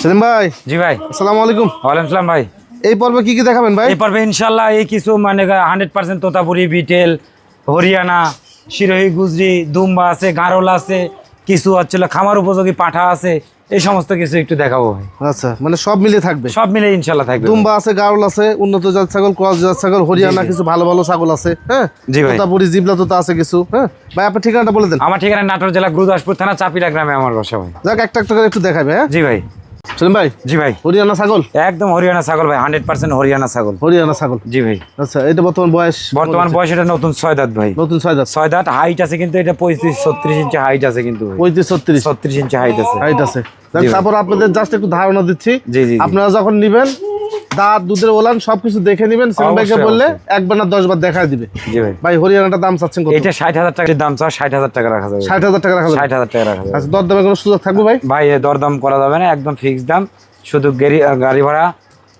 সেলিম ভাই জি ভাই। আসসালামু আলাইকুম। ওয়ালাইকুম সালাম ভাই। এই পর্বে কি কি দেখাবেন ভাই? এই পর্বে ইনশাল্লাহ এই কিছু মানে হান্ড্রেড পার্সেন্ট তোতাপুরি বিটেল হরিয়ানা শিরোহী গুজরি দুম্বা আছে গারল আছে কিছু হচ্ছিল খামার উপযোগী পাঠা আছে এই সমস্ত কিছু একটু দেখাবো ভাই। আচ্ছা মানে সব মিলে থাকবে? সব মিলে ইনশাল্লাহ থাকবে। দুম্বা আছে গাউল আছে উন্নত জাত ছাগল ক্রস জাত ছাগল হরিয়ানা কিছু ভালো ভালো ছাগল আছে হ্যাঁ? জি ভাই। তোতাপুরি জিবলা তোতা আছে কিছু হ্যাঁ? ভাই আপনার ঠিকানাটা বলে দেন। আমার ঠিকানা নাটোর জেলা গুরুদাসপুর থানা চাপিলা গ্রামে আমার বাসা ভাই। যাক একটা একটা করে একটু দেখাবে হ্যাঁ? জি ভাই। সেলিম ভাই? জি ভাই। হরিয়ানা ছাগল? একদম হরিয়ানা ছাগল ভাই হান্ড্রেড পার্সেন্ট হরিয়ানা ছাগল। হরিয়ানা ছাগল। জি ভাই। আচ্ছা এটা বর্তমান বয়স বর্তমান বয়স এটা নতুন ছয় দাঁত ভাই। নতুন ছয় দাঁত? ছয় দাঁত হাইট আছে কিন্তু এটা পঁয়ত্রিশ ছত্রিশ ইঞ্চি হাইট আছে কিন্তু পঁয়ত্রিশ ছত্রিশ? ছত্রিশ ইঞ্চি হাইট আছে। হাইট আছে। তারপর আপনাদের জাস্ট একটু ধারণা দিচ্ছি। জি, জি। আপনারা যখন নিবেন দাঁত দুধের ওলান সবকিছু দেখে নেবেন সেলিম ভাইকে বললে একবার না দশ বার দেখা দিবে। ভাই। ভাই হরিয়ানাটা দাম চাচ্ছেন কত? এটা ষাট হাজার টাকার দাম চাও ষাট হাজার টাকা রাখা যাবে। ষাট হাজার টাকা রাখা যাবে? ষাট হাজার টাকা রাখা যাবে। আচ্ছা দর দামে কোনো সুযোগ থাকবে ভাই? ভাই এ দরদাম করা যাবে না একদম ফিক্স দাম। শুধু গাড়ি গাড়ি ভাড়া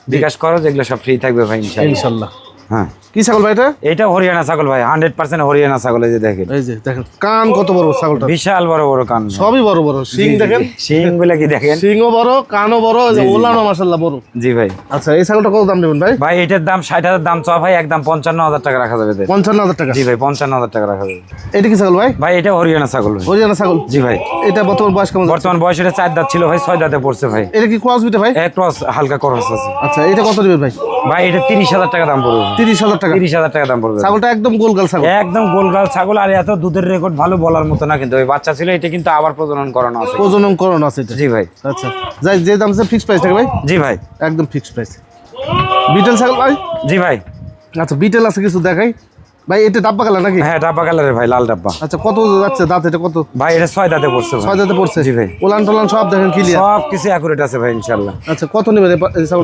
বিকাশ করো যেগুলো সব ফ্রি থাকবে ভাই ইনশাল্লাহ হ্যাঁ। কি ছাগল ভাই এটা? এটা হরিয়ানা ছাগল ভাই হান্ড্রেড পার্সেন্ট হরিয়ানা ছাগল এই যে দেখেন। এই যে দেখেন কান কত বড় ছাগলটা? বিশাল বড় বড় কান। সবই বড় বড় শিং দেখেন? শিংগুলা কি দেখেন? শিংও বড় কানও বড় যে মাশাল্লাহ বড়। জি ভাই। আচ্ছা এই ছাগলটা কত দাম নেবেন ভাই? ভাই এটার দাম ষাট হাজার দাম চাওয়া ভাই একদম পঞ্চান্ন হাজার টাকা রাখা যাবে পঞ্চান্ন হাজার টাকা। জি ভাই পঞ্চান্ন হাজার টাকা রাখা যাবে। এটা কি ছাগল ভাই? ভাই এটা হরিয়ানা ছাগল হরিয়ানা ছাগল? জি ভাই। এটা বর্তমান বয়স কেমন বর্তমান বয়স এটা চার দাঁত ছিল ভাই ছয় দাঁতে পড়ছে ভাই। এটা কি ক্রস বিটে ভাই? ক্রস হালকা ক্রস আছে। আচ্ছা এটা কত নেবেন ভাই? ভাই এটা তিরিশ হাজার টাকা দাম পড়বে। তিরিশ হাজার টাকা। তিরিশ হাজার টাকা দাম পড়বে। ছাগলটা একদম গোলগাল ছাগল। একদম গোলগাল ছাগল আর এত দুধের রেকর্ড ভালো বলার মতো না কিন্তু। ওই বাচ্চা ছিল এটা কিন্তু আবার প্রজনন করানো আছে। প্রজনন করানো আছে জি ভাই। আচ্ছা। যাই যে দাম আছে ফিক্স প্রাইস থাকে ভাই? জি ভাই। একদম ফিক্সড প্রাইস বিটেল ছাগল ভাই? জি ভাই। আচ্ছা বিটেল আছে কিছু দেখাই। ভাই এটা ডাব্বা কালার নাকি? হ্যাঁ ডাব্বা কালারের ভাই লাল ডাব্বা। আচ্ছা কত যাচ্ছে দাঁত এটা কত? ভাই এটা ছয় দাঁতে পড়ছে ছয় দাঁতে পড়ছে? জি ভাই। ওলান টোলান সব দেখেন ক্লিয়ার সব কিছু অ্যাকুরেট আছে ভাই ইনশাআল্লাহ। আচ্ছা কত নেবেন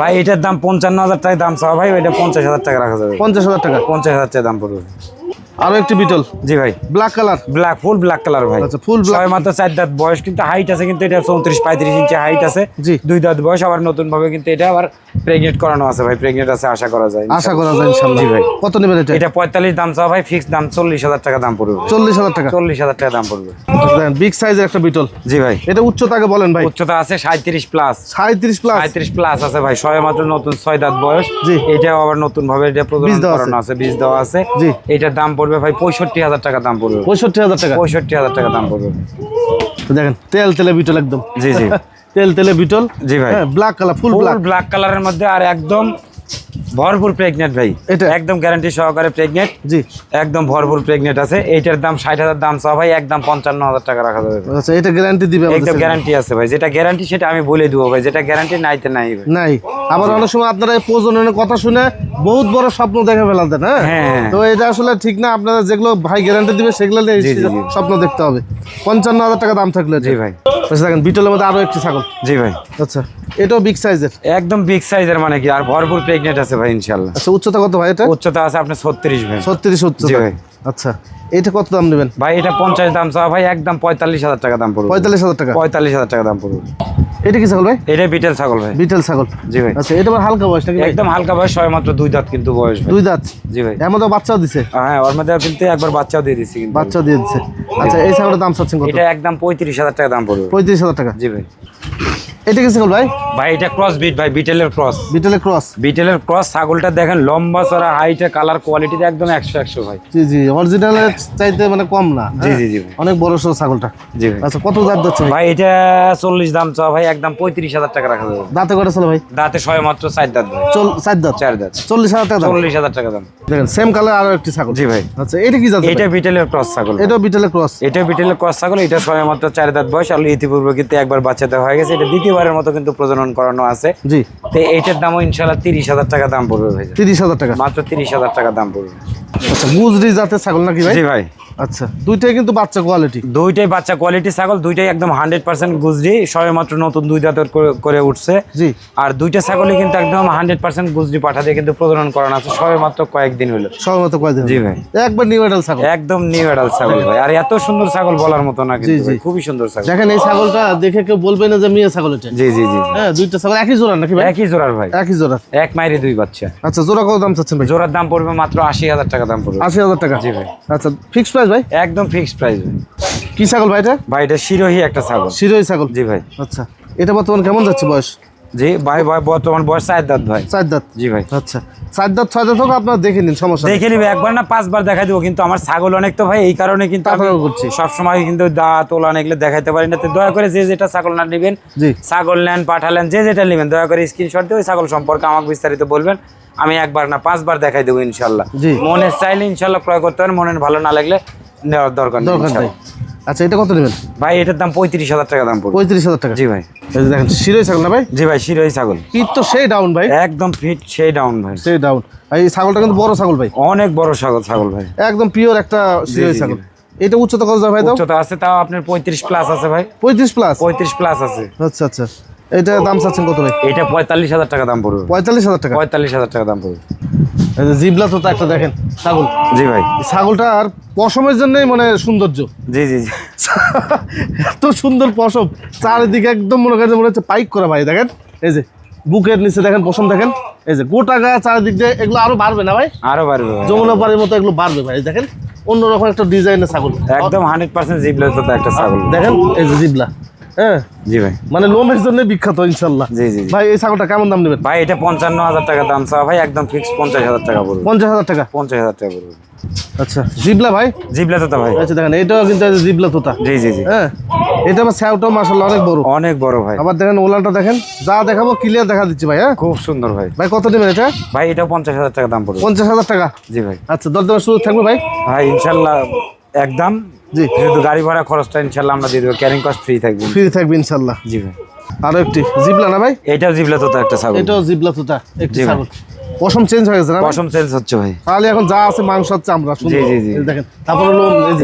ভাই এটার দাম পঞ্চান্ন হাজার টাকা দাম চাওয়া ভাই এটা পঞ্চাশ হাজার টাকা রাখা যাবে। পঞ্চাশ হাজার টাকা। পঞ্চাশ হাজার টাকা দাম পড়বে। আরও একটি বিটল জি ভাই। Black colour black full black colour ভাই। আচ্ছা ফুল ব্ল্যাক ছয় মাত্র চার দাঁত বয়স কিন্তু হাইট আছে কিন্তু এটা চৌত্রিশ পঁয়ত্রিশ ইঞ্চি হাইট আছে। জি। দুই দাঁত বয়স আবার নতুন ভাবে কিন্তু এটা আবার প্রেগনেন্ট করানো আছে ভাই। প্রেগনেন্ট আছে আশা করা যায় আশা করা যায় ইনশাল্লাহ জি ভাই। কত নেবেন এটা? এটা পঁয়তাল্লিশ দাম চাওয়া ভাই ফিক্স দাম চল্লিশ হাজার টাকা দাম পড়বে চল্লিশ হাজার টাকা। চল্লিশ হাজার টাকা দাম পড়বে। বিগ সাইজের একটা বিটল জি ভাই। এটা উচ্চতাকে বলেন ভাই। উচ্চতা আছে সাঁত্রিশ প্লাস সাঁত্রিশ প্লাস সাঁত্রিশ প্লাস আছে ভাই। সবে মাত্র নতুন ছয় দাঁত বয়স। জি। এটাও আবার নতুন ভাবে এটা প্রজনন করানো আছে বীজ দেওয়া আছে। জি। এটার দাম পড়বে ভাই পঁয়ষট্টি হাজার টাকা দাম পড়বে। পঁয়ষট্টি হাজার টাকা? পঁয়ষট্টি হাজার টাকা দাম পড়বে। দেখেন তেল তেলে বিটল একদম। জি জি। তেল তেলে বিটল। জি ভাই। Black colour full full black black কালারের মধ্যে আর একদম ভরপুর প্রেগনেন্ট ভাই। এটা? একদম গ্যারান্টি সহকারে প্রেগনেন্ট জি। একদম ভরপুর প্রেগনেন্ট আছে। এইটার দাম ষাট হাজার দাম চাও ভাই একদম পঞ্চান্ন হাজার টাকা রাখা যাবে আচ্ছা এটা গ্যারান্টি দিবে একদম গ্যারান্টি আছে ভাই। যেটা গ্যারান্টি সেটা আমি বলে দেবো ভাই। যেটা গ্যারান্টি নাইতে নাই নাই। আবার অনেক সময় আপনারা এই প্রজননের কথা শুনে বহুত বড় স্বপ্ন দেখে ফেলাতেন হ্যাঁ? হ্যাঁ। তো এটা আসলে ঠিক না আপনারা যেগুলো ভাই গ্যারান্টি দিবে সেগুলো নিয়ে। স্বপ্ন দেখতে হবে। পঞ্চান্ন হাজার টাকা দাম থাকলে জি ভাই। আচ্ছা দেখেন বিটলের মধ্যে আরও একটি ছাগল। জি ভাই। আচ্ছা এটাও বিগ সাইজের একদম বিগ সাইজের মানে কি? আর ভরপুর প্রেগনেন্ট আছে ভাই ইনশাল্লাহ আচ্ছা উচ্চতা কত ভাই এটা? উচ্চতা আছে আপনার ছত্রিশ ভাই। ছত্রিশ জি উচ্চতা ভাই। আচ্ছা এটা কত দাম নেবেন? ভাই এটা পঞ্চাশ দাম চাওয়া ভাই একদম পঁয়তাল্লিশ হাজার টাকা দাম পড়বে। পঁয়তাল্লিশ হাজার টাকা? পঁয়তাল্লিশ হাজার টাকা দাম পড়বে। এটা কি ছাগল ভাই? এটা বিটেল ছাগল ভাই। বিটেল ছাগল। জি ভাই। আচ্ছা এটা হালকা বয়স নাকি একদম হালকা বয়স সবে মাত্র দুই দাঁত কিন্তু বয়স দুই দাঁত? জি ভাই। এর মধ্যে বাচ্চাও দিছে? হ্যাঁ ওর মধ্যে কিন্তু একবার বাচ্চাও দিয়ে দিচ্ছি কিন্তু। বাচ্চাও দিয়ে দিচ্ছে আচ্ছা এই ছাগলের দাম চাচ্ছেন কত? এটা একদম পঁয়ত্রিশ হাজার টাকা দাম পড়বে। পঁয়ত্রিশ হাজার টাকা। জি ভাই। এটা কি ছাগল ভাই? ভাই এটা ক্রস বিট ভাই বিটেলের ক্রস বিটেলের ক্রস বিটেলের ক্রস ছাগলটা দেখেন লম্বা চড়া হাইটে কালার কোয়ালিটিতে একদম ভাই। জি জি অরিজিনালের চাইতে মানে কম না জি হ্যাঁ? জি জি অনেক বড় ছাগলটা। জি ভাই। আচ্ছা কত যাচ্ছে? ভাই এটা চল্লিশ দাম চাওয়া ভাই একদম পঁয়ত্রিশ হাজার টাকা রাখা যাবে। দাঁতে ছিল ভাই? দাঁতে ছয় মাত্র চার দাঁত ভাই। চল চার দাঁত? চার দাঁত। চল্লিশ হাজার টাকা দাম? টাকা দাম। দেখেন সেম কালার আরও একটি ছাগল। জি ভাই। আচ্ছা এটা কি যাচ্ছে এটা বিটেলের ক্রস ছাগল। এটাও বিটেলের ক্রস এটা বিটেলের ক্রস ছাগল এটা ছয় মাত্র চার দাঁত বয়স আর ইতিপূর্বে কিন্তু একবার বাচ্চা দেওয়া হয়ে গেছে এটা দ্বিতীয়বারের মতো কিন্তু প্রজনন করানো আছে। জি। তো এইটার দামও ইনশাল্লাহ তিরিশ হাজার টাকা দাম পড়বে ভাই। তিরিশ হাজার টাকা। মাত্র তিরিশ হাজার টাকা দাম পড়বে। আচ্ছা গুজরি জাতের ছাগল নাকি ভাই? জি ভাই। আচ্ছা দুইটাই কিন্তু বাচ্চা কোয়ালিটি দুইটাই বাচ্চা কোয়ালিটি ছাগল দুইটাই একদম হান্ড্রেড পার্সেন্ট গুজরি সবে মাত্র নতুন দুই দাঁতের করে- উঠছে। জি। আর দুইটা ছাগলই কিন্তু একদম হান্ড্রেড পার্সেন্ট গুজরি পাঠা দিয়ে কিন্তু প্রজনন করানো আছে সবে মাত্র কয়েকদিন হলো। সর্বমত কয়দিন জি ভাই। একবার নিউ এডাল ছাগল। একদম নিউ এডাল ছাগল ভাই। আর এত সুন্দর ছাগল বলার মতো না কিন্তু। খুবই সুন্দর ছাগল। দেখেন এই ছাগলটা দেখে কেউ বলবে না যে মেয়ে ছাগল এটা। জি জি জি। হ্যাঁ দুইটা ছাগল একই জোড়া নাকি ভাই? একই জোড়ার ভাই। একই জোড়া এক মাইরে দুই বাচ্চা। আচ্ছা জোড়া কত দাম চাচ্ছেন ভাই? জোড়ার দাম পড়বে মাত্র আশি হাজার টাকা দাম পড়বে। আশি হাজার টাকা। জি ভাই। আচ্ছা ফিক্স প্রাইস ভাই? একদম ফিক্সড প্রাইস ভাই। কি ছাগল ভাই এটা? ভাই এটা শিরোহী একটা ছাগল। শিরোই ছাগল? জি ভাই। আচ্ছা এটা বর্তমান কেমন যাচ্ছে বয়স? জি ভাই ভাই বর্তমান বয়স চার দাঁত ভাই। চার দাঁত? জি ভাই। আচ্ছা চার দাঁত ছয় দাঁত হোক আপনার দেখে নিন সমস্যা দেখে নিবে একবার না পাঁচবার দেখাই দেবো কিন্তু আমার ছাগল অনেক তো ভাই এই কারণে কিন্তু করছি। সবসময় কিন্তু দাঁত ওলান এগুলো দেখাইতে পারি না। তো দয়া করে যে যেটা ছাগল না নেবেন জি। ছাগল নেন পাঠালেন যে যেটা নেবেন দয়া করে স্ক্রিনশট দিয়ে ওই ছাগল সম্পর্কে আমাকে বিস্তারিত বলবেন। আমি একবার না পাঁচবার দেখাই দেবো ইনশাল্লাহ। জি। মনে চাইলে ইনশাল্লাহ ক্রয় করতে পারেন মনে ভালো না লাগলে নেওয়ার দরকার নেই। আচ্ছা এটা কত নেবেন? ভাই এটার দাম পঁয়ত্রিশ হাজার টাকা দাম পড়বে। পঁয়ত্রিশ হাজার টাকা। জি ভাই। দেখেন শিরোই ছাগল না ভাই? জি ভাই শিরোই ছাগল। পিঠ তো সেই ডাউন ভাই। একদম ফিট সেই ডাউন ভাই। সেই ডাউন এই ছাগলটা কিন্তু বড় ছাগল ভাই। অনেক বড় ছাগল ছাগল ভাই। একদম পিওর একটা শিরোই ছাগল। এটা উচ্চতা কত ভাই উচ্চতা আছে তাও আপনার পঁয়ত্রিশ প্লাস আছে ভাই। পঁয়ত্রিশ প্লাস পঁয়ত্রিশ প্লাস আছে। আচ্ছা আচ্ছা। এটা দাম চাচ্ছেন কত ভাই এটা পঁয়তাল্লিশ হাজার টাকা দাম পড়বে। পঁয়তাল্লিশ হাজার টাকা? পঁয়তাল্লিশ হাজার টাকা দাম পড়বে। এই যে জিবলা তো একটা দেখেন ছাগল। জি ভাই। এই ছাগলটার পশমের জন্যই মানে সৌন্দর্য। জি জি জি। এত সুন্দর পশম। চারিদিকে একদম মনে করেন মনে হচ্ছে পাইক করা ভাই দেখেন? এই যে বুকের নিচে দেখেন পশম দেখেন? এই যে গোটা গায়ে চারিদিক দিয়ে এগুলো আরও বাড়বে না ভাই? আরও বাড়বে যমুনা পাড়ির মতো এগুলো বাড়বে ভাই দেখেন? অন্যরকম একটা ডিজাইনের ছাগল। একদম হান্ড্রেড পার্সেন্ট জিবলা তো একটা ছাগল। দেখেন এই যে জিবলা। হ্যাঁ? জি ভাই। মানে লোমের জন্য বিখ্যাত ইনশাল্লাহ। জি জি। ভাই এই ছাগলটা কেমন দাম নেবেন? ভাই এটা পঞ্চান্ন হাজার টাকা দাম চাওয়া ভাই একদম ফিক্স পঞ্চাশ হাজার টাকা পড়বে পঞ্চাশ হাজার টাকা? পঞ্চাশ হাজার টাকা পড়বে আচ্ছা জিবলা ভাই? জিবলে তো ভাই। আচ্ছা দেখেন এটাও কিন্তু জিবলা তোতা। জি জি জি। হ্যাঁ এটা আবার স্যাওটাও মাসাল্লাহ অনেক বড়। অনেক বড় ভাই। আবার দেখেন ওলানটা দেখেন যা দেখাবো ক্লিয়ার দেখা দিচ্ছি ভাই হ্যাঁ? খুব সুন্দর ভাই। ভাই কত নেবেন এটা? ভাই এটাও পঞ্চাশ হাজার টাকা দাম পড়বে। পঞ্চাশ হাজার টাকা? জি ভাই। আচ্ছা দরদামের সুযোগ থাকবে ভাই? ভাই ইনশাল্লাহ একদম জি। যেহেতু গাড়ি ভাড়া খরচটা ইনশাল্লাহ আমরা দিয়ে দেবো। ক্যারিং কস্ট ফ্রি থাকবে। ফ্রি থাকবে ইনশাল্লাহ। জি ভাই। আরও একটি। জিবলা না ভাই? এটাও জিবলে তো একটা ছাগল। এটাও জিবলা তোতা একটি ছাগল। পশম চেঞ্জ হয়ে গেছে না পশম চেঞ্জ হচ্ছে ভাই। তাহলে এখন যা আছে মাংস হচ্ছে আমরা সুন্দর। জি, জি। দেখেন তারপর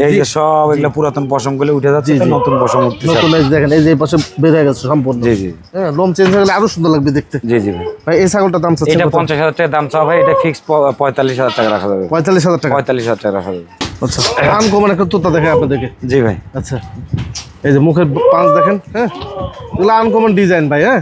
এই যে সব এগুলো পুরাতন পশমগুলো উঠে যাচ্ছে জি, নতুন পশম উঠতেছে নতুন এই দেখেন এই যে এই পাশে বের হয়ে গেছে সম্পূর্ণ। জি জি। হ্যাঁ লোম চেঞ্জ হয়ে গেলে আরও সুন্দর লাগবে দেখতে। জি জি ভাই। ভাই এই ছাগলটার দাম চাচ্ছে এটা কত? পঞ্চাশ হাজার টাকা দাম চাওয়া ভাই এটা ফিক্স পঁয়তাল্লিশ হাজার টাকা রাখা যাবে। পঁয়তাল্লিশ হাজার টাকা। পঁয়তাল্লিশ হাজার টাকা রাখা যাবে। আচ্ছা আনকমন একটা তোতা দেখে আপনাদেরকে। জি ভাই। আচ্ছা এই যে মুখের পাঁচ দেখেন হ্যাঁ? এগুলো আনকমন ডিজাইন ভাই হ্যাঁ?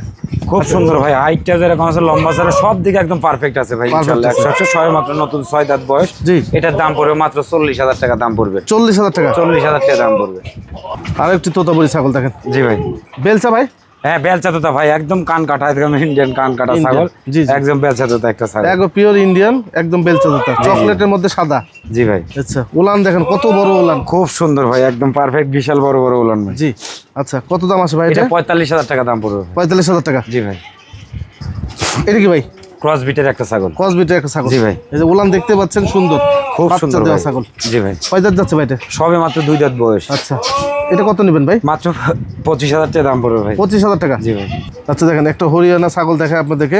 খুব সুন্দর ভাই হাইটটা যেরকম আছে লম্বা ছাড়া সব দিকে একদম পারফেক্ট আছে ভাই একশো একশো ছয় মাত্র নতুন ছয় দাঁত বয়স। জি। এটার দাম পড়বে মাত্র চল্লিশ হাজার টাকা দাম পড়বে। চল্লিশ হাজার টাকা? চল্লিশ হাজার টাকা দাম পড়বে। আর একটি তোতাপুরি ছাগল দেখেন। জি ভাই। বেলচা ভাই? হ্যাঁ বেলচা তোতা ভাই একদম কান কাটা একদম ইন্ডিয়ান কান কাটা ছাগল। একদম বেলচা তোতা একটা ছাগল। একবার পিওর ইন্ডিয়ান একদম বেলচা তোতা চকলেটের মধ্যে সাদা। জি ভাই। আচ্ছা উলান দেখেন কত বড় উলান। খুব সুন্দর ভাই একদম পারফেক্ট বিশাল বড় বড় উলান ভাই। জি আচ্ছা কত দাম আছে ভাই এটা পঁয়তাল্লিশ হাজার টাকা দাম পড়বে পঁয়তাল্লিশ হাজার টাকা। জি ভাই। এটা কি ভাই? ক্রস বিটের একটা ছাগল। কসবিটের একটা ছাগল। জি ভাই। এই যে উলান দেখতে পাচ্ছেন সুন্দর। খুব সুন্দর ছাগল। জি ভাই। কয় দাঁত যাচ্ছে ভাই এটা? সবে মাত্র দুই দাঁত বয়স। আচ্ছা। এটা কত নেবেন ভাই? মাত্র পঁচিশ হাজার টাকা দাম পড়বে ভাই। পঁচিশ হাজার টাকা? জি ভাই। আচ্ছা দেখেন একটা হরিয়ানা ছাগল দেখে আপনাদেরকে।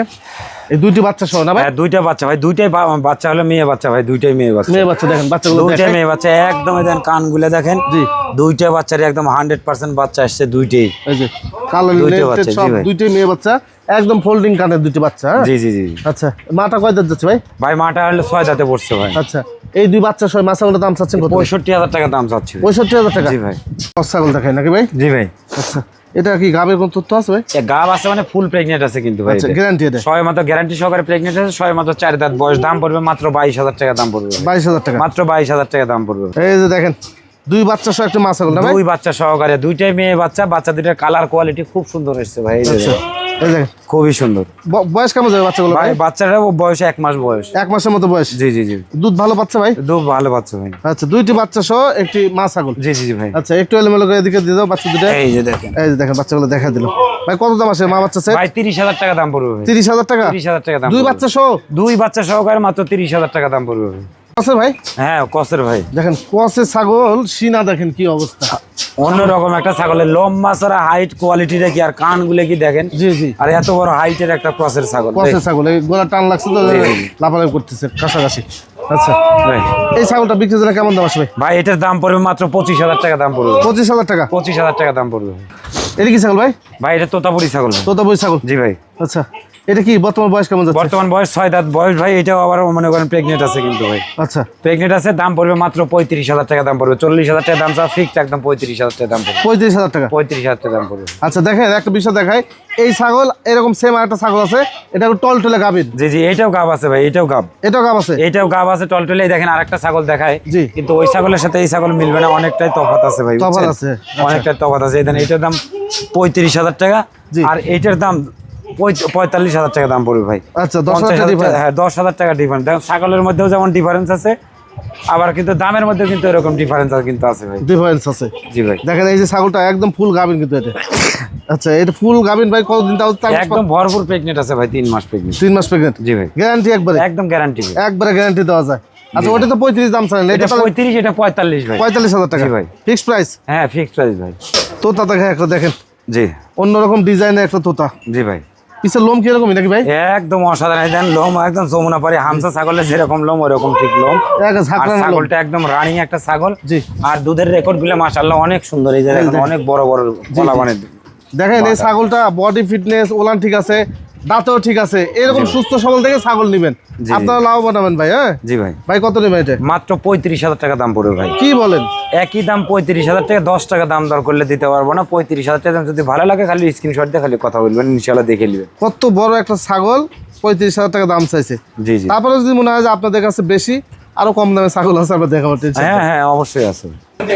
এই দুইটি বাচ্চা সহ না ভাই? হ্যাঁ দুইটা বাচ্চা ভাই দুইটাই বাচ্চা হলো মেয়ে বাচ্চা ভাই দুইটাই মেয়ে বাচ্চা। মেয়ে বাচ্চা দেখেন বাচ্চাগুলো দুইটাই মেয়ে বাচ্চা একদম দেখেন কানগুলো দেখেন। জি। দুইটা বাচ্চারই একদম হান্ড্রেড পার্সেন্ট বাচ্চা আসছে দুইটাই। এই যে কালো দুইটা বাচ্চা। দুইটাই মেয়ে বাচ্চা। একদম ফোল্ডিং কানের দুইটি বাচ্চা হ্যাঁ? জি জি জি আচ্ছা মাটা কয় দাঁত যাচ্ছে ভাই? ভাই মাটা হলো ছয় দাঁতে পড়ছে ভাই। আচ্ছা এই দুই বাচ্চা সহ মাছাগুলোর দাম চাচ্ছেন কত? পঁয়ষট্টি হাজার টাকা দাম চাচ্ছে। পঁয়ষট্টি হাজার টাকা? জি ভাই। ছাগল দেখায় নাকি ভাই? জি ভাই। আচ্ছা এটা কি গাবের কোন তথ্য আছে ভাই? গাব আছে মানে ফুল প্রেগনেন্ট আছে কিন্তু ভাই আচ্ছা গ্যারান্টি এটা ছয় মাত্র গ্যারান্টি সহকারে প্রেগনেন্ট আছে ছয় মাত্র চার দাঁত বয়স। দাম পড়বে মাত্র বাইশ হাজার টাকা দাম পড়বে ভাই। বাইশ হাজার টাকা। মাত্র বাইশ হাজার টাকা দাম পড়বে এই যে দেখেন দুই বাচ্চা সহ একটা মাছ না ভাই? দুই বাচ্চা সহকারে দুইটাই মেয়ে বাচ্চা বাচ্চা দুইটার কালার কোয়ালিটি খুব সুন্দর এসছে ভাই। এই যে আচ্ছা। খুবই সুন্দর। বয়স কেমন যাবে বাচ্চাগুলো ভাই বাচ্চাটা বয়স এক মাস বয়স। এক মাসের মতো বয়স? জি জি জি। দুধ ভালো পাচ্ছে ভাই? দু ভালো বাচ্চা ভাই। আচ্ছা দুইটি বাচ্চা সহ একটি মা ছাগল। জি জি জি ভাই। আচ্ছা একটু এলোমেলো করে এদিকে দিয়ে দাও বাচ্চা দুটো এই যে দেখেন। এই যে দেখেন বাচ্চাগুলো দেখা দিল। ভাই কত দাম আছে মা বাচ্চা সেট ভাই তিরিশ হাজার টাকা দাম পড়বে ভাই। তিরিশ হাজার টাকা? তিরিশ হাজার টাকা দাম দুই বাচ্চা সহ? দুই বাচ্চা সহকারে মাত্র তিরিশ হাজার টাকা দাম পড়বে আছে ভাই? হ্যাঁ কসের ভাই। দেখেন কসে ছাগল সিনা দেখেন কি অবস্থা। অন্যরকম একটা ছাগলের লম্বা ছাড়া হাইট কোয়ালিটিটা কি আর কানগুলো কি দেখেন? জি জি। আর এত বড় হাইটের একটা ক্রসের ছাগল কসে ছাগল এই গোলা টান লাগছে তো। লাফালাফি করতেছে কাছাকাছি আচ্ছা ভাই। এই ছাগলটা বিক্রি জন্য কেমন দাম আসবে ভাই? এটার দাম পড়বে মাত্র পঁচিশ হাজার টাকা দাম পড়বে। পঁচিশ হাজার টাকা? পঁচিশ হাজার টাকা দাম পড়বে। এটা কি ছাগল ভাই? ভাই এটা তোতাপুরি ছাগল। ভাই। তোতা বই ছাগল? জি ভাই। আচ্ছা। এটা কি বর্তমান বয়স কেমন যাচ্ছে? বর্তমান বয়স ছয় দাঁত বয়স ভাই এটাও আবার মনে করেন প্রেগনেন্ট আছে কিন্তু ভাই। আচ্ছা। প্রেগনেন্ট আছে দাম পড়বে মাত্র পঁয়ত্রিশ হাজার টাকা দাম পড়বে। চল্লিশ হাজার টাকা দাম চা ফিক্সড একদম পঁয়ত্রিশ হাজার টাকা দাম পড়বে। পঁয়ত্রিশ হাজার টাকা। পঁয়ত্রিশ হাজার টাকা দাম পড়বে। আচ্ছা দেখেন একটা বিষয় দেখায় এই ছাগল এরকম সেম একটা ছাগল আছে এটা টল টলে গাভীর। জি জি এটাও গাব আছে ভাই এটাও গাব। এটাও গাব আছে? এটাও গাব আছে টলটলে দেখেন আরেকটা ছাগল দেখায়। জি। কিন্তু ওই ছাগলের সাথে এই ছাগল মিলবে না অনেকটাই তফাত আছে ভাই বুঝছেন? আছে, আচ্ছা। অনেকটাই তফাত আছে। এই দেখেন এটার দাম পঁয়ত্রিশ হাজার টাকা। আর এইটার দাম পঁয়তাল্লিশ হাজার টাকা দাম পড়বে ভাই। আচ্ছা দশ হাজার হ্যাঁ দশ হাজার টাকা ডিফারেন্স দেখুন ছাগলের মধ্যেও যেমন ডিফারেন্স আছে আবার কিন্তু দামের মধ্যেও কিন্তু এরকম ডিফারেন্স কিন্তু আছে ভাই। ডিফারেন্স আছে। জি ভাই। দেখেন এই যে ছাগলটা একদম ফুল গাভিন কিন্তু এটা। আচ্ছা এটা ফুল গাভিন ভাই কতদিন তাও একদম ভরপুর প্রেগনেন্ট আছে ভাই তিন মাস প্রেগনেন্ট তিন মাস প্রেগনেন্ট জি ভাই। গ্যারান্টি একবারে? একদম গ্যারান্টি একবারে গ্যারান্টি দেওয়া যায়। আচ্ছা ওটা তো পঁয়ত্রিশ দাম চালেন এটা পঁয়ত্রিশ এটা পঁয়তাল্লিশ ভাই। পঁয়তাল্লিশ হাজার টাকা। ভাই। ফিক্সড প্রাইস হ্যাঁ ফিক্সড প্রাইস ভাই। তাতে একটা দেখেন। জি। অন্যরকম ডিজাইনের একটা তোতা। জি ভাই। পিছের লোম কিরকমই নাকি ভাই? একদম অসাধারণ। দেন লোম একদম যমুনা পারে হামসা ছাগলের যেরকম লোম ওরকম ঠিক লোম। ছাগলটা একদম রানিং একটা ছাগল। জি। আর দুধের রেকর্ডগুলো মাশাল্লাহ অনেক সুন্দর। এই যে অনেক বড় বড় গলা মানে দেখেন এই ছাগলটা বডি ফিটনেস ওলান ঠিক আছে। দাঁতেও ঠিক আছে। এরকম সুস্থ সবল থেকে ছাগল নেবেন। আপনারা লাভবান হবেন ভাই হ্যাঁ? জি ভাই। ভাই কত নেবেন এটা? মাত্র পঁয়ত্রিশ হাজার টাকা দাম পড়বে ভাই। কি বলেন? একই দাম পঁয়ত্রিশ হাজার টাকা দশ টাকা দাম দর করলে দিতে পারব না। পঁয়ত্রিশ হাজার টাকা যদি ভালো লাগে খালি স্ক্রিনশট দিয়ে খালি কথা বলবেন ইনশাল্লাহ দেখে নেবেন। কত বড় একটা ছাগল পঁয়ত্রিশ হাজার টাকা দাম চাইছে। জি জি। তারপরে যদি মনে হয় যে আপনাদের কাছে বেশি আরও কম দামে ছাগল আছে আমরা দেখাবো হ্যাঁ হ্যাঁ অবশ্যই আছে।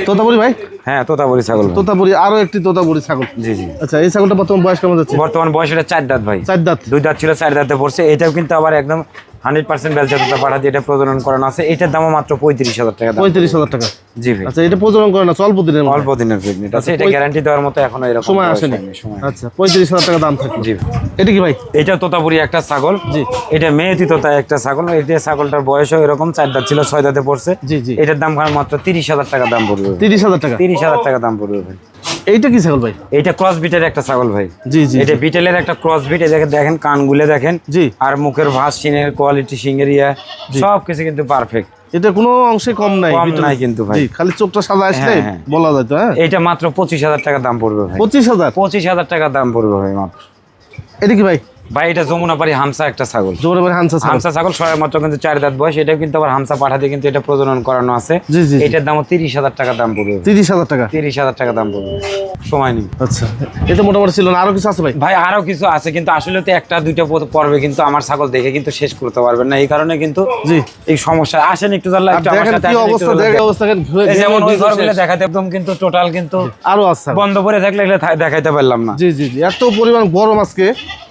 তোতাপুরি ভাই? হ্যাঁ তোতাপুরি ছাগল। তোতাপুরি আরও একটি তোতাপুরি ছাগল। জি জি। আচ্ছা এই ছাগলটা বর্তমান বয়স কেমন যাচ্ছে? বর্তমান বয়স এটা চার দাঁত ভাই। চার দাঁত। দুই দাঁত ছিল চার দাঁতে পড়ছে। এটাও কিন্তু আবার একদম হান্ড্রেড পার্সেন্ট বেলচা দুধ পাঠা দিয়ে এটা প্রজনন করানো আছে। এটার দামও মাত্র পঁয়ত্রিশ হাজার টাকা দাম। পঁয়ত্রিশ হাজার টাকা? জি ভাই। আচ্ছা এটা প্রজনন করে না অল্প দিনের অল্প দিনের প্রেগনেন্ট আছে এটা গ্যারান্টি দেওয়ার মতো এখনও এরকম সময় আসেনি। সময়। আচ্ছা পঁয়ত্রিশ হাজার টাকা দাম থাকে জি এটা কি ভাই? এটা তোতাপুরি একটা ছাগল। জি। এটা মেয়েতি তোতা একটা ছাগল। এটা ছাগলটার বয়সও এরকম চার দাঁত ছিল ছয় দাঁতে পড়ছে। জি জি। এটার দাম মাত্র তিরিশ হাজার টাকা দাম পড়বে। তিরিশ হাজার টাকা? তিরিশ হাজার টাকা দাম পড়বে ভাই। এইটা কি ছাগল ভাই? এটা ক্রস বিটের একটা ছাগল ভাই। জি জি এটা বিটেলের একটা ক্রস বিট এই দেখেন দেখেন কানগুলো দেখেন। জি। আর মুখের ভাস সিনের কোয়ালিটি সিংয়ের ইয়া সব কিছু কিন্তু পারফেক্ট এটা কোনো অংশে কম নাই কম নাই কিন্তু ভাই। জি খালি চোখটা সাদা আসলে হ্যাঁ, হ্যাঁ। বলা যায় তো হ্যাঁ? এটা মাত্র পঁচিশ হাজার টাকা দাম পড়বে ভাই। পঁচিশ হাজার? পঁচিশ হাজার টাকা দাম পড়বে ভাই মাত্র। এটা কি ভাই? ভাই এটা যমুনাপাড়ি হামসা একটা ছাগল। হামসা ছাগল। সবাই মাত্র কিন্তু চার দাঁত বয়স। এটা কিন্তু আবার হামসা পাঠা দিয়ে কিন্তু এটা প্রজনন করানো আছে। এটার দামও তিরিশ হাজার টাকা দাম পড়বে। তিরিশ হাজার টাকা? তিরিশ হাজার টাকা দাম পড়বে। সময় নেই। আচ্ছা এটা মোটামুটি ছিল না। আরও কিছু আছে ভাই? ভাই আরও কিছু আছে কিন্তু আসলে তো একটা দুইটা পর্বে কিন্তু আমার ছাগল দেখে কিন্তু শেষ করতে পারবেন না। এই কারণে কিন্তু জি। এই সমস্যা। আসেন একটু জানলা একটু আমার সাথে কি অবস্থা দেখে যেমন ওই ঘরগুলো দেখাতে একদম কিন্তু টোটাল কিন্তু আরও আছে। বন্ধ করে থাকলে দেখাইতে পারলাম না। জি জি জি। এত পরিমাণ গরম আজকে।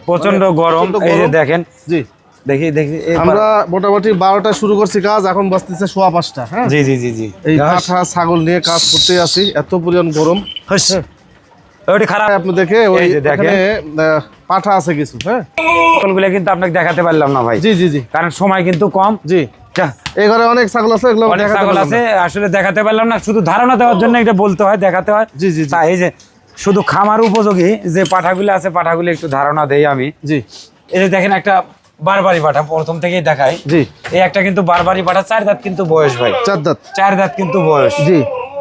প্রচণ্ড গরম এই যে দেখেন জি। দেখি দেখি আমরা মোটামুটি বারোটা শুরু করছি কাজ এখন বাজতেছে সোয়া পাঁচটা হ্যাঁ? জি জি জি জি। এই পাঠা ছাগল নিয়ে কাজ করতে আছি এত পরিমাণ গরম। ওইটি খারাপ। আপনি দেখে ওই দেখেন। আহ, পাঠা আছে কিছু হ্যাঁ? ছাগলগুলো কিন্তু আপনাকে দেখাতে পারলাম না ভাই। জি জি জি। কারণ সময় কিন্তু কম। জি। যা, এই ঘরে অনেক ছাগল আছে এগুলো অনেক ছাগল আছে আসলে দেখাতে পারলাম না শুধু ধারণা দেওয়ার জন্য এটা বলতে হয় দেখাতে হয়। জি জি জি। এই যে শুধু খামার উপযোগী যে পাঠাগুলো আছে পাঠাগুলো একটু ধারণা দেই আমি। জি। এই যে দেখেন একটা বারবারি পাঠা প্রথম থেকেই দেখাই। জি। এই একটা কিন্তু বারবারি পাঠা চার দাঁত কিন্তু বয়স ভাই। চার দাঁত। চার দাঁত কিন্তু বয়স। জি।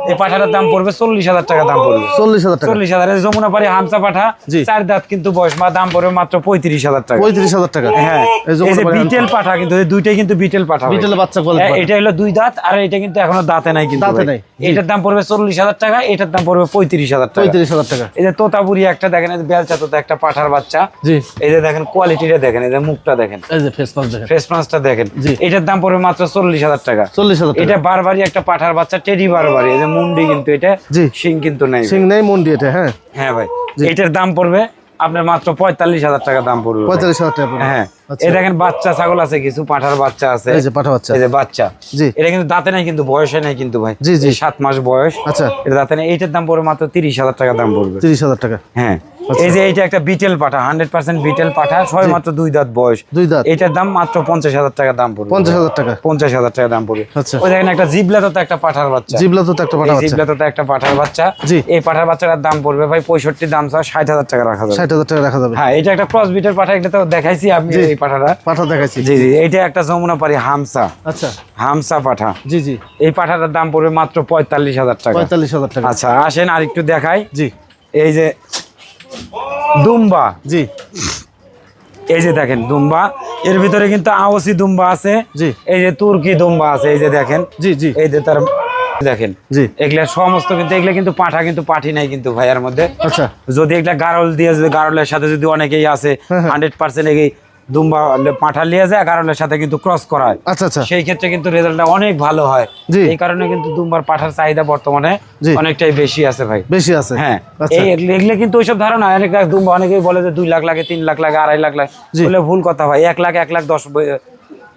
এই পাঠাটার দাম পড়বে চল্লিশ হাজার টাকা দাম পড়বে। চল্লিশ হাজার টাকা। চল্লিশ হাজার যমুনা পাড়ি হামসা পাঠা চার দাঁত কিন্তু বয়স মা দাম পড়বে মাত্র পঁয়ত্রিশ হাজার টাকা। পঁয়ত্রিশ হাজার টাকা। হ্যাঁ বিটেল পাঠা কিন্তু দুইটাই কিন্তু বিটেল পাঠা। বিটেলে বাচ্চা হ্যাঁ, এটা হলো দুই দাঁত আর এটা কিন্তু এখনও দাঁতে নাই কিন্তু দাঁতে নাই, এটার দাম পড়বে চল্লিশ হাজার টাকা এটার দাম পড়বে পঁয়ত্রিশ হাজার টাকা। পঁয়ত্রিশ হাজার টাকা। এই যে তোতাপুরি একটা দেখেন বেলচা তোতা একটা পাঠার বাচ্চা। জি। এই যে দেখেন কোয়ালিটিটা দেখেন এই যে মুখটা দেখেন। এই যে ফেস পাস দেখেন। ফেস মাছটা দেখেন। এটার দাম পড়বে মাত্র চল্লিশ হাজার টাকা। চল্লিশ হাজার এটা বারবারই একটা পাঠার বাচ্চা টেডি বারবারই। এই যে মুন্ডি কিন্তু এটা সিং কিন্তু নাই সিং নেই মুন্ডি এটা হ্যাঁ। হ্যাঁ ভাই। এটার দাম পড়বে আপনার মাত্র পঁয়তাল্লিশ হাজার টাকা দাম পড়বে পঁয়তাল্লিশ হাজার টাকা হ্যাঁ। এই দেখেন বাচ্চা ছাগল আছে কিছু পাঠার বাচ্চা আছে। এই যে পাঠা বাচ্চা। এই যে বাচ্চা। জি। এটা কিন্তু দাঁতে নাই কিন্তু বয়সে নাই কিন্তু ভাই। জি, জি। এই মাস বয়স। আচ্ছা। এটা দাঁতে নাই। এইটার দাম পড়বে মাত্র টাকা দাম পড়বে। তিরিশ হাজার টাকা। হ্যাঁ। আচ্ছা। এই যে এইটা একটা বিটেল পাঠা হান্ড্রেড পার্সেন্ট বিটেল পাঠা ছয় মাত্র দুই দাঁত বয়স। দুই দাঁত। এটার দাম মাত্র পঞ্চাশ হাজার টাকা দাম পড়বে। পঞ্চাশ হাজার টাকা। পঞ্চাশ হাজার টাকা দাম পড়বে। আচ্ছা। ওই দেখেন একটা জিবলা তো একটা পাঠার বাচ্চা। জিবলা তো একটা পাঠা বাচ্চা। জিবলা তো একটা পাঠার বাচ্চা। জি। এই পাঠার বাচ্চাটার দাম পড়বে ভাই পঁয়ষট্টি দাম চাও ষাট হাজার টাকা রাখা যাবে। ষাট হাজার টাকা রাখা যাবে। হ্যাঁ এটা একটা ক্রস বিটের পাঠা এটা তো দেখাইছি আপনি এই পাঠাটা। পাঠা দেখাইছি জি জি এটা একটা যমুনা পারি হামসা। আচ্ছা। হামসা পাঠা। জি জি। এই পাঠাটার দাম পড়বে মাত্র পঁয়তাল্লিশ হাজার টাকা। পঁয়তাল্লিশ হাজার টাকা। আচ্ছা আসেন আর একটু দেখাই। জি। এই যে দুম্বা। জি। এই যে দেখেন দুম্বা। এর ভিতরে কিন্তু আওসি দুম্বা আছে। জি। এই যে তুর্কি দুম্বা আছে এই যে দেখেন। জি জি। এই যে তার দেখেন। জি। এগুলা সমস্ত কিন্তু এগুলা কিন্তু পাঠা কিন্তু পাঠি নাই কিন্তু ভাইয়ার মধ্যে। আচ্ছা। যদি এগুলা গারল দিয়ে যদি গারলের সাথে যদি অনেকেই আছে হ্যাঁ, হ্যাঁ। হান্ড্রেড পার্সেন্ট দুম্বা পাঠা লিয়ে যায় গারলের সাথে কিন্তু ক্রস করায়। আচ্ছা আচ্ছা। সেই ক্ষেত্রে কিন্তু রেজাল্টটা অনেক ভালো হয়। এই কারণে কিন্তু দুম্বার পাঠার চাহিদা বর্তমানে অনেকটাই বেশি আছে ভাই। বেশি আছে। হ্যাঁ আচ্ছা। এই এগুলো কিন্তু ওইসব ধারণা অনেক দুম্বা অনেকেই বলে যে দুই লাখ লাগে তিন লাখ লাগে আড়াই লাখ লাগে। বলে ভুল কথা ভাই এক লাখ এক লাখ দশ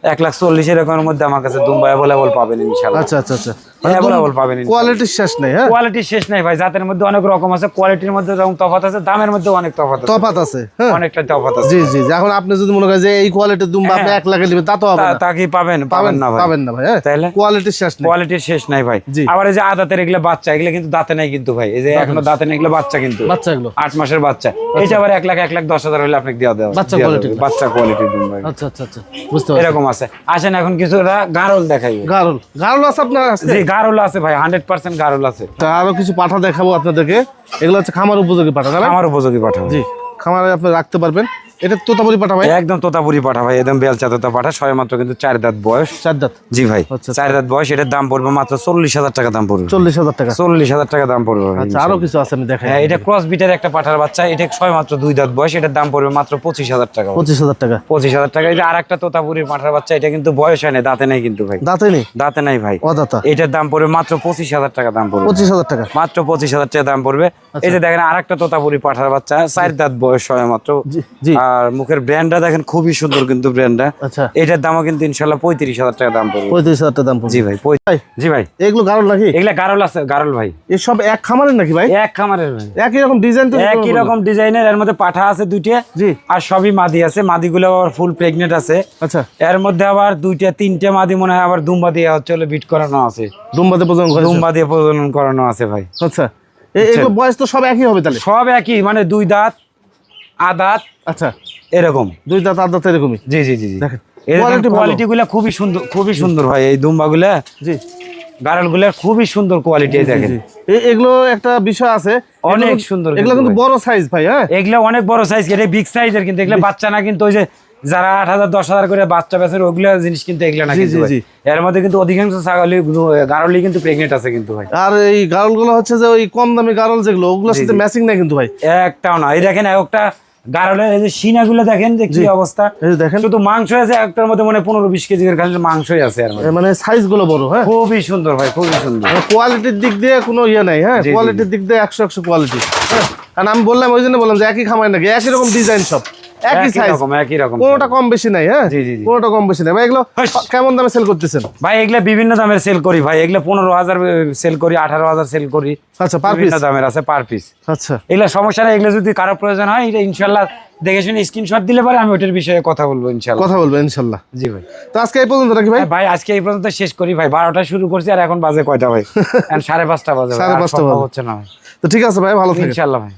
এক লাখ চল্লিশ এরকমের মধ্যে আমার কাছে দুম্বা অ্যাভেলেবল পাবেন ইনশাল্লাহ আচ্ছা আচ্ছা আচ্ছা। অ্যাভেলেবল পাবেন ইনশাল্লাহ। কোয়ালিটির শেষ নেই হ্যাঁ? কোয়ালিটির শেষ নাই ভাই জাতের মধ্যে অনেক রকম আছে কোয়ালিটির মধ্যে যেমন তফাৎ আছে দামের মধ্যে অনেক তফাৎ আছে। তফাত আছে হ্যাঁ? অনেকটা তফাৎ আছে। জি জি। এখন আপনি যদি মনে করেন যে এই কোয়ালিটির দুম্বা আপনি হ্যাঁ। এক লাখে নেবেন তা তো হবে তা- কি পাবেন? পাবেন না ভাই। পাবেন না ভাই হ্যাঁ? কোয়ালিটির শেষ নেই। কোয়ালিটির শেষ নাই ভাই। আবার এই যে আদাতের এগুলো বাচ্চা এগুলো কিন্তু দাঁতে নাই কিন্তু ভাই। এই যে এখনও দাঁতে নেই এগুলো বাচ্চা কিন্তু। বাচ্চা এগুলো। আট মাসের বাচ্চা। এইটা আবার এক লাখ এক লাখ দশ হাজার হলে আপনাকে দেওয়া দেওয়া বাচ্চা কোয়ালিটি বাচ্চা কোয়ালিটির দুম ভাই আচ্ছা আচ্ছা আচ্ছা। বুঝতে পারছি। এরকম আছে। আসেন এখন কিছুটা গারল দেখাই। গারল। গারল আছে আপনার জি গারল আছে ভাই হান্ড্রেড পার্সেন্ট গারল আছে। তা আরও কিছু পাঠা দেখাবো আপনাদেরকে। এগুলো হচ্ছে খামার উপযোগী পাঠা খামার আমার উপযোগী পাঠা। জি খামারে আপনি রাখতে পারবেন। এটা তোতাপুরি পাঠা ভাই? একদম তোতাপুরি পাঠা ভাই একদম বেলচা তোতা পাঠা ছয় মাত্র কিন্তু চার দাঁত বয়স। চার দাঁত? জি ভাই আচ্ছা, চার দাঁত বয়স এটার দাম পড়বে মাত্র চল্লিশ হাজার টাকা দাম পড়বে। চল্লিশ হাজার টাকা। চল্লিশ হাজার টাকা দাম পড়বে আচ্ছা আরও কিছু আছে আমি দেখাই। হ্যাঁ এটা ক্রস বিটের একটা পাঠার বাচ্চা এটা ছয় মাত্র দুই দাঁত বয়স এটার দাম পড়বে মাত্র পঁচিশ হাজার টাকা পঁচিশ হাজার টাকা। পঁচিশ হাজার টাকা যে আর একটা তোতাপুরির পাঠার বাচ্চা এটা কিন্তু বয়স হয় না দাঁতে নেই কিন্তু ভাই। দাঁতে নেই? দাঁতে নাই ভাই। অদাতা। এটার দাম পড়বে মাত্র পঁচিশ হাজার টাকা দাম পড়বে। পঁচিশ হাজার টাকা। মাত্র পঁচিশ হাজার টাকা দাম পড়বে। এই যে দেখেন আর একটা তোতাপুরি পাঠার বাচ্চা চার দাঁত বয়স হয় মাত্র। জি আর মুখের ব্র্যান্ডটা দেখেন খুবই সুন্দর কিন্তু ব্র্যান্ডটা আচ্ছা। এটার দামও কিন্তু ইনশাল্লাহ পঁয়ত্রিশ হাজার টাকা দাম পড়বে। পঁয়ত্রিশ হাজার টাকা দাম পড়বে। জি ভাই জি ভাই। এগুলো গারল নাকি? এগুলা গারল আছে গারল ভাই। এসব এক খামারের নাকি ভাই? এক খামারের ভাই। একই রকম ডিজাইন তো একই রকম ডিজাইনের এর মধ্যে পাঠা আছে দুইটা জি। আর সবই মাদি আছে। মাদিগুলো আবার ফুল প্রেগনেন্ট আছে। আচ্ছা। এর মধ্যে আবার দুইটা তিনটে মাদি মনে হয় আবার দুম্বা দিয়ে হচ্ছে বিট করানো আছে। দুম্বাতে প্রজনন করে দুম্বা দিয়ে প্রজনন করানো আছে ভাই। আচ্ছা। এগুলো বয়স তো সব একই হবে তাহলে? সব একই মানে দুই দাঁত আদাত আচ্ছা। এরকম। দুই দাঁত আট দাঁত এরকমই? জি জি জি দেখেন কোয়ালিটি গুলা খুবই সুন্দর খুবই সুন্দর ভাই এই দুম্বা গুলা জি। গারালগুলা খুবই সুন্দর কোয়ালিটি দেখেন। এগুলো একটা বিষয় আছে। অনেক সুন্দর এগুলো কিন্তু কিন্তু বড় সাইজ ভাই হ্যাঁ? এগুলো অনেক বড় সাইজ এটা বিগ সাইজের কিন্তু। এগুলো বাচ্চা না কিন্তু ওই যে যারা আট হাজার দশ হাজার করে বাচ্চা বেচে ওগুলো জিনিস কিন্তু এগুলো না কিন্তু। এর মধ্যে কিন্তু অধিকাংশ ছাগলি গারলি কিন্তু প্রেগনেন্ট আছে কিন্তু ভাই। আর এই গারলগুলো হচ্ছে যে ওই কম দামি গারল যেগুলো ওগুলোর সাথে ম্যাচিং নাই কিন্তু ভাই। একটাও না। এই দেখেন একটা গারলের এই যে সিনাগুলো দেখেন যে কি অবস্থা? দেখেন। শুধু মাংস আছে একটার মধ্যে মানে পনেরো বিশ কেজি খালি মাংসই আছে আর মানে সাইজগুলো বড় হ্যাঁ? খুবই সুন্দর ভাই খুবই সুন্দর। কোয়ালিটির দিক দিয়ে কোনো ইয়ে নাই হ্যাঁ। কোয়ালিটির দিক দিয়ে একশো একশো কোয়ালিটি হ্যাঁ কারণ আমি বললাম ওই জন্য বললাম যে একই খামার নাকি একই রকম ডিজাইন সব। একই একই সাইজ একই রকম কোনোটা কম বেশি নাই হ্যাঁ? জি, জি, জি। কম বেশি নাই। ভাই এগুলো কেমন দামে সেল করতেছেন? ভাই এগুলা বিভিন্ন দামের সেল করি ভাই। এগুলা পনেরো হাজার সেল করি আঠারো হাজার সেল করি। আচ্ছা পার পিস দামের আছে পার পিস আচ্ছা। এগুলা সমস্যা নেই এগুলো যদি কারও প্রয়োজন হয় এটা ইনশাল্লাহ দেখে শুনে স্ক্রিনশট দিলে পরে আমি ওটার বিষয়ে কথা বলব ইনশাল্লাহ। কথা বলবেন ইনশাল্লাহ। জি ভাই। তো আজকে এই পর্যন্ত ভাই? ভাই আজকে এই পর্যন্ত শেষ করি ভাই। বারোটা শুরু করছি আর এখন বাজে কয়টা ভাই? সাড়ে পাঁচটা বাজে সাড়ে পাঁচটা হচ্ছে না তো ঠিক আছে ভাই ভালো ইনশাল্লাহ ভাই।